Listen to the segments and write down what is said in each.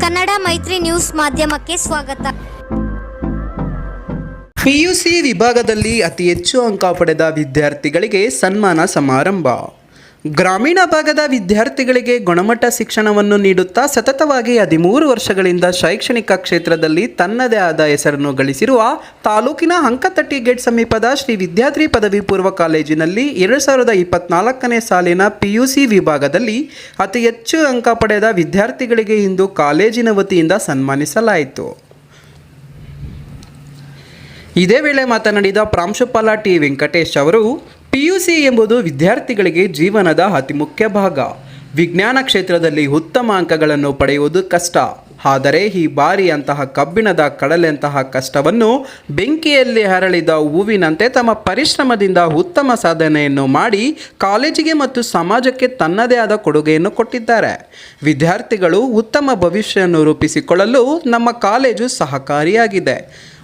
ಕನ್ನಡ ಮೈತ್ರಿ ನ್ಯೂಸ್ ಮಾಧ್ಯಮಕ್ಕೆ ಸ್ವಾಗತ. ಪಿಯುಸಿ ವಿಭಾಗದಲ್ಲಿ ಅತಿ ಹೆಚ್ಚು ಅಂಕ ಪಡೆದ ವಿದ್ಯಾರ್ಥಿಗಳಿಗೆ ಸನ್ಮಾನ ಸಮಾರಂಭ. ಗ್ರಾಮೀಣ ಭಾಗದ ವಿದ್ಯಾರ್ಥಿಗಳಿಗೆ ಗುಣಮಟ್ಟ ಶಿಕ್ಷಣವನ್ನು ನೀಡುತ್ತಾ ಸತತವಾಗಿ ಹದಿಮೂರು ವರ್ಷಗಳಿಂದ ಶೈಕ್ಷಣಿಕ ಕ್ಷೇತ್ರದಲ್ಲಿ ತನ್ನದೇ ಆದ ಹೆಸರನ್ನು ಗಳಿಸಿರುವ ತಾಲೂಕಿನ ಅಂಕತಟ್ಟಿ ಗೇಟ್ ಸಮೀಪದ ಶ್ರೀ ವಿದ್ಯಾರ್ಥಿ ಪದವಿ ಪೂರ್ವ ಕಾಲೇಜಿನಲ್ಲಿ ಎರಡು ಸಾವಿರದ ಇಪ್ಪತ್ನಾಲ್ಕನೇ ಸಾಲಿನ ಪಿಯುಸಿ ವಿಭಾಗದಲ್ಲಿ ಅತಿ ಹೆಚ್ಚು ಅಂಕ ಪಡೆದ ವಿದ್ಯಾರ್ಥಿಗಳಿಗೆ ಇಂದು ಕಾಲೇಜಿನ ವತಿಯಿಂದ ಸನ್ಮಾನಿಸಲಾಯಿತು. ಇದೇ ವೇಳೆ ಮಾತನಾಡಿದ ಪ್ರಾಂಶುಪಾಲ ಟಿ ವೆಂಕಟೇಶ್ ಅವರು ಪಿಯುಸಿ ಎಂಬುದು ವಿದ್ಯಾರ್ಥಿಗಳಿಗೆ ಜೀವನದ ಅತಿ ಮುಖ್ಯ ಭಾಗ. ವಿಜ್ಞಾನ ಕ್ಷೇತ್ರದಲ್ಲಿ ಉತ್ತಮ ಅಂಕಗಳನ್ನು ಪಡೆಯುವುದು ಕಷ್ಟ. ಆದರೆ ಈ ಬಾರಿ ಅಂತಹ ಕಬ್ಬಿಣದ ಕಡಲೆಂತಹ ಕಷ್ಟವನ್ನು ಬೆಂಕಿಯಲ್ಲಿ ಹರಳಿದ ಹೂವಿನಂತೆ ತಮ್ಮ ಪರಿಶ್ರಮದಿಂದ ಉತ್ತಮ ಸಾಧನೆಯನ್ನು ಮಾಡಿ ಕಾಲೇಜಿಗೆ ಮತ್ತು ಸಮಾಜಕ್ಕೆ ತನ್ನದೇ ಆದ ಕೊಡುಗೆಯನ್ನು ಕೊಟ್ಟಿದ್ದಾರೆ. ವಿದ್ಯಾರ್ಥಿಗಳು ಉತ್ತಮ ಭವಿಷ್ಯವನ್ನು ರೂಪಿಸಿಕೊಳ್ಳಲು ನಮ್ಮ ಕಾಲೇಜು ಸಹಕಾರಿಯಾಗಿದೆ.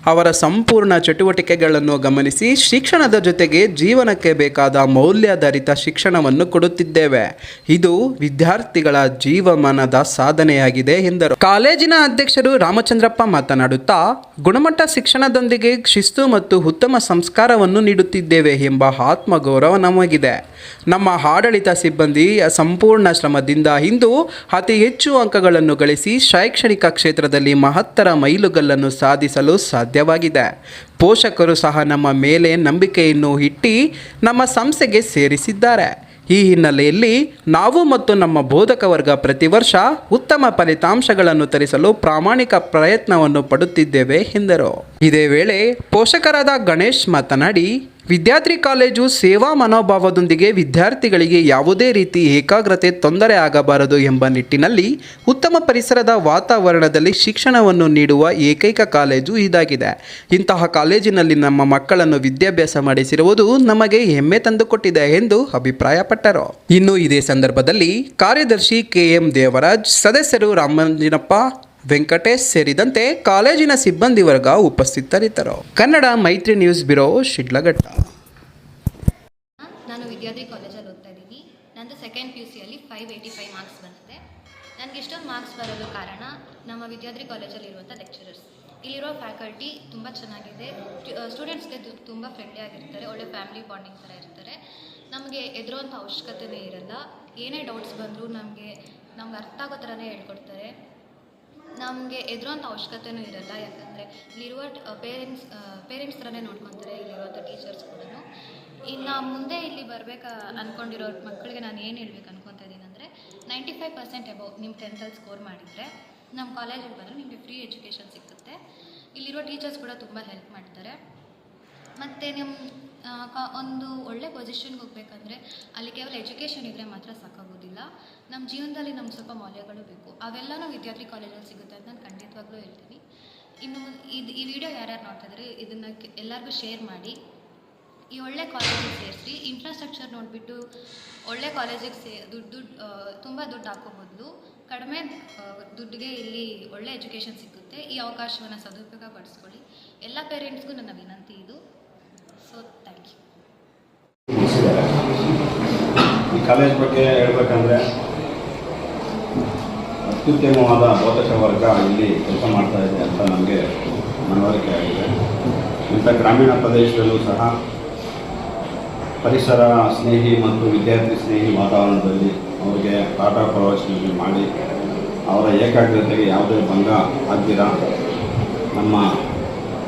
ಅವರ ಸಂಪೂರ್ಣ ಚಟುವಟಿಕೆಗಳನ್ನು ಗಮನಿಸಿ ಶಿಕ್ಷಣದ ಜೊತೆಗೆ ಜೀವನಕ್ಕೆ ಬೇಕಾದ ಮೌಲ್ಯಾಧಾರಿತ ಶಿಕ್ಷಣವನ್ನು ಕೊಡುತ್ತಿದ್ದೇವೆ. ಇದು ವಿದ್ಯಾರ್ಥಿಗಳ ಜೀವಮಾನದ ಸಾಧನೆಯಾಗಿದೆ ಎಂದರು. ಕಾಲೇಜಿನ ಅಧ್ಯಕ್ಷರು ರಾಮಚಂದ್ರಪ್ಪ ಮಾತನಾಡುತ್ತಾ, ಗುಣಮಟ್ಟ ಶಿಕ್ಷಣದೊಂದಿಗೆ ಶಿಸ್ತು ಮತ್ತು ಉತ್ತಮ ಸಂಸ್ಕಾರವನ್ನು ನೀಡುತ್ತಿದ್ದೇವೆ ಎಂಬ ಆತ್ಮಗೌರವ ನಮಗಿದೆ. ನಮ್ಮ ಆಡಳಿತ ಸಿಬ್ಬಂದಿ ಸಂಪೂರ್ಣ ಶ್ರಮದಿಂದ ಇಂದು ಅತಿ ಹೆಚ್ಚು ಅಂಕಗಳನ್ನು ಗಳಿಸಿ ಶೈಕ್ಷಣಿಕ ಕ್ಷೇತ್ರದಲ್ಲಿ ಮಹತ್ತರ ಮೈಲುಗಲ್ಲನ್ನು ಸಾಧಿಸಲು ಸಾಧ್ಯವಾಗಿದೆ. ಪೋಷಕರು ಸಹ ನಮ್ಮ ಮೇಲೆ ನಂಬಿಕೆಯನ್ನು ಇಟ್ಟು ನಮ್ಮ ಸಂಸ್ಥೆಗೆ ಸೇರಿಸಿದ್ದಾರೆ. ಈ ಹಿನ್ನೆಲೆಯಲ್ಲಿ ನಾವು ಮತ್ತು ನಮ್ಮ ಬೋಧಕ ವರ್ಗ ಪ್ರತಿ ವರ್ಷ ಉತ್ತಮ ಫಲಿತಾಂಶಗಳನ್ನು ತರಿಸಲು ಪ್ರಾಮಾಣಿಕ ಪ್ರಯತ್ನವನ್ನು ಪಡುತ್ತಿದ್ದೇವೆ ಎಂದರು. ಇದೇ ವೇಳೆ ಪೋಷಕರಾದ ಗಣೇಶ್ ಮಾತನಾಡಿ ವಿದ್ಯಾರ್ಥಿ ಕಾಲೇಜು ಸೇವಾ ಮನೋಭಾವದೊಂದಿಗೆ ವಿದ್ಯಾರ್ಥಿಗಳಿಗೆ ಯಾವುದೇ ರೀತಿ ಏಕಾಗ್ರತೆ ತೊಂದರೆ ಆಗಬಾರದು ಎಂಬ ನಿಟ್ಟಿನಲ್ಲಿ ಉತ್ತಮ ಪರಿಸರದ ವಾತಾವರಣದಲ್ಲಿ ಶಿಕ್ಷಣವನ್ನು ನೀಡುವ ಏಕೈಕ ಕಾಲೇಜು ಇದಾಗಿದೆ. ಇಂತಹ ಕಾಲೇಜಿನಲ್ಲಿ ನಮ್ಮ ಮಕ್ಕಳನ್ನು ವಿದ್ಯಾಭ್ಯಾಸ ಮಾಡಿಸಿರುವುದು ನಮಗೆ ಹೆಮ್ಮೆ ತಂದುಕೊಟ್ಟಿದೆ ಎಂದು ಅಭಿಪ್ರಾಯಪಟ್ಟರು. ಇನ್ನು ಇದೇ ಸಂದರ್ಭದಲ್ಲಿ ಕಾರ್ಯದರ್ಶಿ ಕೆಎಂ ದೇವರಾಜ್, ಸದಸ್ಯರು ರಾಮಂಜಿನಪ್ಪ ವೆಂಕಟೇಶ್ ಸೇರಿದಂತೆ ಕಾಲೇಜಿನ ಸಿಬ್ಬಂದಿ ವರ್ಗ ಉಪಸ್ಥಿತರಿದ್ದರು. ಕನ್ನಡ ಮೈತ್ರಿ ನ್ಯೂಸ್ ಬ್ಯೂರೋ ಶಿಡ್ಲಘಟ್ಟ. ನಾನು ವಿದ್ಯಾರ್ಥಿ ಕಾಲೇಜಲ್ಲಿ ಓದ್ತಾ ಇದ್ದೀನಿ. ನಂದು ಸೆಕೆಂಡ್ ಪಿ ಯು ಸಿಯಲ್ಲಿ ಫೈವ್ ಏಯ್ಟಿ ಫೈವ್ ಮಾರ್ಕ್ಸ್ ಬಂದಿದೆ. ನನಗೆ ಇಷ್ಟೊಂದು ಮಾರ್ಕ್ಸ್ ಬರಲು ಕಾರಣ ನಮ್ಮ ವಿದ್ಯಾರ್ಥಿ ಕಾಲೇಜಲ್ಲಿ ಇರುವಂಥ ಲೆಕ್ಚರರ್ಸ್ ಇಲ್ಲಿರೋ ಫ್ಯಾಕಲ್ಟಿ ತುಂಬ ಚೆನ್ನಾಗಿದೆ. ಸ್ಟೂಡೆಂಟ್ಸ್ಗೆ ತುಂಬ ಫ್ರೆಂಡ್ಲಿ ಆಗಿರ್ತಾರೆ. ಒಳ್ಳೆ ಫ್ಯಾಮಿಲಿ ಬಾಂಡಿಂಗ್ ಥರ ಇರ್ತಾರೆ. ನಮಗೆ ಎದುರುವಂಥ ಅವಶ್ಯಕತೆನೇ ಇರಲ್ಲ. ಏನೇ ಡೌಟ್ಸ್ ಬಂದರೂ ನಮಗೆ, ನಮ್ಗೆ ಅರ್ಥ ಆಗೋ ಥರನೇ ಹೇಳ್ಕೊಡ್ತಾರೆ. ನಮಗೆ ಎದುರುವಂಥ ಅವಶ್ಯಕತೆಯೂ ಇರಲ್ಲ. ಯಾಕಂದರೆ ಇಲ್ಲಿರುವ ಪೇರೆಂಟ್ಸ್ ಪೇರೆಂಟ್ಸ್ ಥರನೇ ನೋಡ್ಕೊತಾರೆ ಇಲ್ಲಿರುವಂಥ ಟೀಚರ್ಸ್ ಕೂಡ. ಇನ್ನು ಮುಂದೆ ಇಲ್ಲಿ ಬರಬೇಕು ಅಂದ್ಕೊಂಡಿರೋ ಮಕ್ಕಳಿಗೆ ನಾನು ಏನು ಹೇಳ್ಬೇಕು ಅನ್ಕೊತಾ ಇದ್ದೀನಿ ಅಂದರೆ ನೈಂಟಿ ಫೈವ್ ಪರ್ಸೆಂಟ್ ಅಬೌ ನಿಮ್ಮ ಟೆಂತಲ್ಲಿ ಸ್ಕೋರ್ ಮಾಡಿದರೆ ನಮ್ಮ ಕಾಲೇಜಿಗೆ ಬಂದರೆ ನಿಮಗೆ ಫ್ರೀ ಎಜುಕೇಷನ್ ಸಿಗುತ್ತೆ ಇಲ್ಲಿರೋ ಟೀಚರ್ಸ್ ಕೂಡ ತುಂಬ ಹೆಲ್ಪ್ ಮಾಡ್ತಾರೆ. ಮತ್ತು ನಿಮ್ಮ ಒಂದು ಒಳ್ಳೆ ಪೊಸಿಷನ್ಗೆ ಹೋಗ್ಬೇಕಂದ್ರೆ ಅಲ್ಲಿ ಕೇವಲ ಎಜುಕೇಷನ್ ಇದ್ದರೆ ಮಾತ್ರ ನಮ್ಮ ಜೀವನದಲ್ಲಿ ನಮ್ಗೆ ಸ್ವಲ್ಪ ಮೌಲ್ಯಗಳು ಬೇಕು. ಅವೆಲ್ಲ ನಾವು ವಿದ್ಯಾರ್ಥಿ ಕಾಲೇಜಲ್ಲಿ ಸಿಗುತ್ತೆ ಅಂತ ನಾನು ಖಂಡಿತವಾಗ್ಲೂ ಹೇಳ್ತೀನಿ. ಇನ್ನು ಇದು ಈ ವಿಡಿಯೋ ಯಾರ್ಯಾರು ನೋಡ್ತಾ ಇದ್ದಾರೆ ಇದನ್ನು ಎಲ್ಲರಿಗೂ ಶೇರ್ ಮಾಡಿ. ಈ ಒಳ್ಳೆ ಕಾಲೇಜಿಗೆ ಸೇರಿಸಿ ಇನ್ಫ್ರಾಸ್ಟ್ರಕ್ಚರ್ ನೋಡಿಬಿಟ್ಟು ಒಳ್ಳೆ ಕಾಲೇಜಿಗೆ ಸೇ ದುಡ್ಡು ದುಡ್ಡು ತುಂಬ ದುಡ್ಡು ಹಾಕೋ ಬದಲು ಕಡಿಮೆ ದುಡ್ಡಿಗೆ ಇಲ್ಲಿ ಒಳ್ಳೆ ಎಜುಕೇಷನ್ ಸಿಗುತ್ತೆ. ಈ ಅವಕಾಶವನ್ನು ಸದುಪಯೋಗ ಪಡಿಸ್ಕೊಳ್ಳಿ. ಎಲ್ಲ ಪೇರೆಂಟ್ಸ್ಗೂ ನನ್ನ ವಿನಂತಿ ಇದು. ಸೊ ಥ್ಯಾಂಕ್ ಯು ಮುಗಿಸಿದ್ದಾರೆ ಈ ಕಾಲೇಜ್ ಬಗ್ಗೆ ಹೇಳ್ಬೇಕಂದ್ರೆ ಅತ್ಯುತ್ತಮವಾದ ಬೋಧಕ ವರ್ಗ ಇಲ್ಲಿ ಕೆಲಸ ಮಾಡ್ತಾ ಇದೆ ಅಂತ ನಮಗೆ ಮನವರಿಕೆ ಆಗಿದೆ. ಇಂಥ ಗ್ರಾಮೀಣ ಪ್ರದೇಶದಲ್ಲೂ ಸಹ ಪರಿಸರ ಸ್ನೇಹಿ ಮತ್ತು ವಿದ್ಯಾರ್ಥಿ ಸ್ನೇಹಿ ವಾತಾವರಣದಲ್ಲಿ ಅವರಿಗೆ ಪಾಠ ಪ್ರವಚನಗಳು ಮಾಡಿ ಅವರ ಏಕಾಗ್ರತೆಗೆ ಯಾವುದೇ ಭಂಗ ಆಗ್ದಿರ ನಮ್ಮ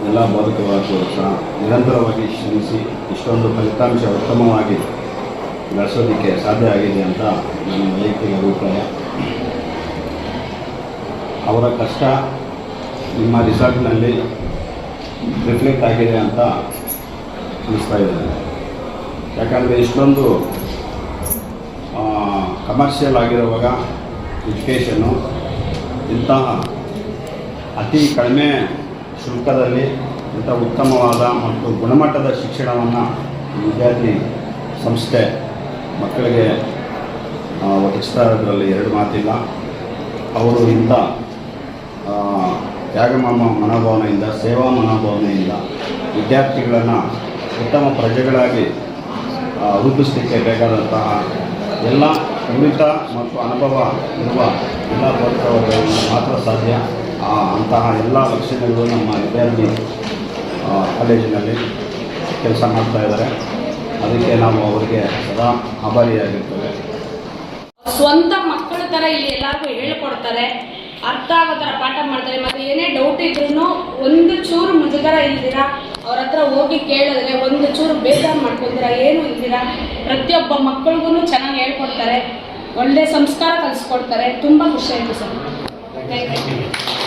ಎಲ್ಲ ಬೋಧಕ ವರ್ಗಗಳು ಸಹ ನಿರಂತರವಾಗಿ ಶ್ರಮಿಸಿ ಇಷ್ಟೊಂದು ಫಲಿತಾಂಶ ಉತ್ತಮವಾಗಿ ಗಳಿಸೋದಕ್ಕೆ ಸಾಧ್ಯ ಆಗಿದೆ ಅಂತ ನನ್ನ ವೈಯಕ್ತಿಕ ಅಭಿಪ್ರಾಯ. ಅವರ ಕಷ್ಟ ನಿಮ್ಮ ರಿಸಾರ್ಟ್ನಲ್ಲಿ ರಿಫ್ಲೆಕ್ಟ್ ಆಗಿದೆ ಅಂತ ಅನಿಸ್ತಾ ಇದೆ. ಯಾಕಂದರೆ ಇಷ್ಟೊಂದು ಕಮರ್ಷಿಯಲ್ ಆಗಿರುವಾಗ ಎಜುಕೇಷನ್ನು ಇಂತಹ ಅತಿ ಕಡಿಮೆ ಶುಲ್ಕದಲ್ಲಿ ಇಂಥ ಉತ್ತಮವಾದ ಮತ್ತು ಗುಣಮಟ್ಟದ ಶಿಕ್ಷಣವನ್ನು ವಿದ್ಯಾರ್ಥಿ ಸಂಸ್ಥೆ ಮಕ್ಕಳಿಗೆ ಒದಗಿಸ್ತಾ ಇರೋದ್ರಲ್ಲಿ ಎರಡು ಮಾತಿಲ್ಲ. ಅವರು ಇಂಥ ಆ, ತ್ಯಾಗ ಮನ- ಮನೋಭಾವನೆಯಿಂದ ಸೇವಾ ಮನೋಭಾವನೆಯಿಂದ ವಿದ್ಯಾರ್ಥಿಗಳನ್ನು ಉತ್ತಮ ಪ್ರಜೆಗಳಾಗಿ ರೂಪಿಸಲಿಕ್ಕೆ ಬೇಕಾದಂತಹ ಎಲ್ಲ ಉಳಿತ ಮತ್ತು ಅನುಭವ ಇರುವ ಎಲ್ಲ ಬೋಧಕ ವರ್ಗಗಳಿಂದ ಮಾತ್ರ ಸಾಧ್ಯ. ಅಂತಹ ಎಲ್ಲ ಲಕ್ಷಣಗಳು ನಮ್ಮ ವಿದ್ಯಾರ್ಥಿ ಕಾಲೇಜಿನಲ್ಲಿ ಕೆಲಸ ಮಾಡ್ತಾ ಇದ್ದಾರೆ. ಅದಕ್ಕೆ ನಾವು ಅವರಿಗೆ ಸದಾ ಆಭಾರಿಯಾಗಿರ್ತೇವೆ. ಸ್ವಂತ ಮಕ್ಕಳ ಥರ ಇಲ್ಲಿ ಎಲ್ಲರಿಗೂ ಹೇಳ್ಕೊಡ್ತಾರೆ. ಅರ್ಥ ಆಗೋ ಥರ ಪಾಠ ಮಾಡ್ತಾರೆ. ಮತ್ತೆ ಏನೇ ಡೌಟ್ ಇದ್ರೂ ಒಂದು ಚೂರು ಮುಜುಗರ ಇಲ್ದಿರ ಅವ್ರ ಹತ್ರ ಹೋಗಿ ಕೇಳಿದ್ರೆ ಒಂದು ಚೂರು ಬೇಜಾರು ಮಾಡ್ಕೊಂತೀರ ಏನು ಇಲ್ದಿರ ಪ್ರತಿಯೊಬ್ಬ ಮಕ್ಕಳಿಗೂ ಚೆನ್ನಾಗಿ ಹೇಳ್ಕೊಡ್ತಾರೆ. ಒಳ್ಳೆ ಸಂಸ್ಕಾರ ಕಲಿಸ್ಕೊಡ್ತಾರೆ. ತುಂಬ ಖುಷಿ ಆಯಿತು ಸರ್. Thank you